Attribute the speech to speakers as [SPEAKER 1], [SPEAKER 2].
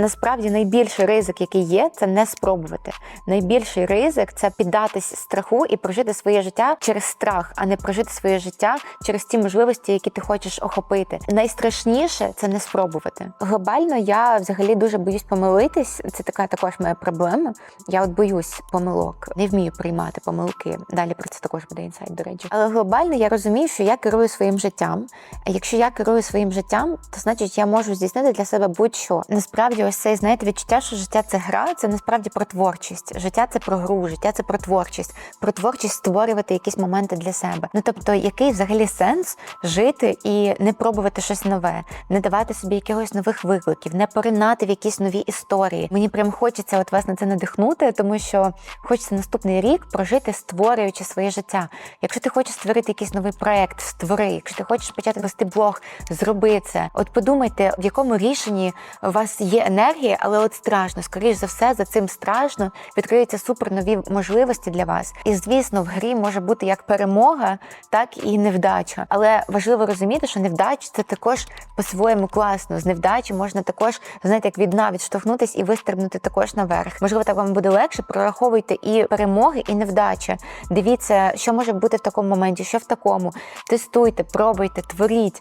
[SPEAKER 1] Насправді найбільший ризик, який є, це не спробувати. Найбільший ризик це піддатись страху і прожити своє життя через страх, а не прожити своє життя через ті можливості, які ти хочеш охопити. Найстрашніше це не спробувати. Глобально я взагалі дуже боюсь помилитись. Це така також моя проблема. Я от боюсь помилок, не вмію приймати помилки. Далі про це також буде інсайт, до речі. Але глобально я розумію, що я керую своїм життям. А якщо я керую своїм життям, то значить я можу здійснити для себе будь-що. Насправді, ось цей знаєте відчуття, що життя це гра, це насправді про творчість. Життя це про гру, життя це про творчість, про творчість створювати якісь моменти для себе. Ну тобто, який взагалі сенс жити і не пробувати щось нове, не давати собі якихось нових викликів, не поринати в якісь нові історії. Мені прям хочеться от вас на це надихнути, тому що хочеться наступний рік прожити, створюючи своє життя. Якщо ти хочеш створити якийсь новий проект, створи. Якщо ти хочеш почати вести блог, зроби це. От подумайте, в якому рішенні у вас є енергія, але от страшно. Скоріш за все, за цим страшно відкриються супер нові можливості для вас. І звісно, в грі може бути як перемога, так і невдача. Але важливо розуміти, що невдача це також по-своєму класно. З невдачі можна також, знаєте, як від дна відштовхнутись і вистрибнути також наверх. Можливо, так вам буде легше. Прораховуйте і перемоги, і невдачі. Дивіться, що може бути в такому моменті, що в такому. Тестуйте, пробуйте, творіть.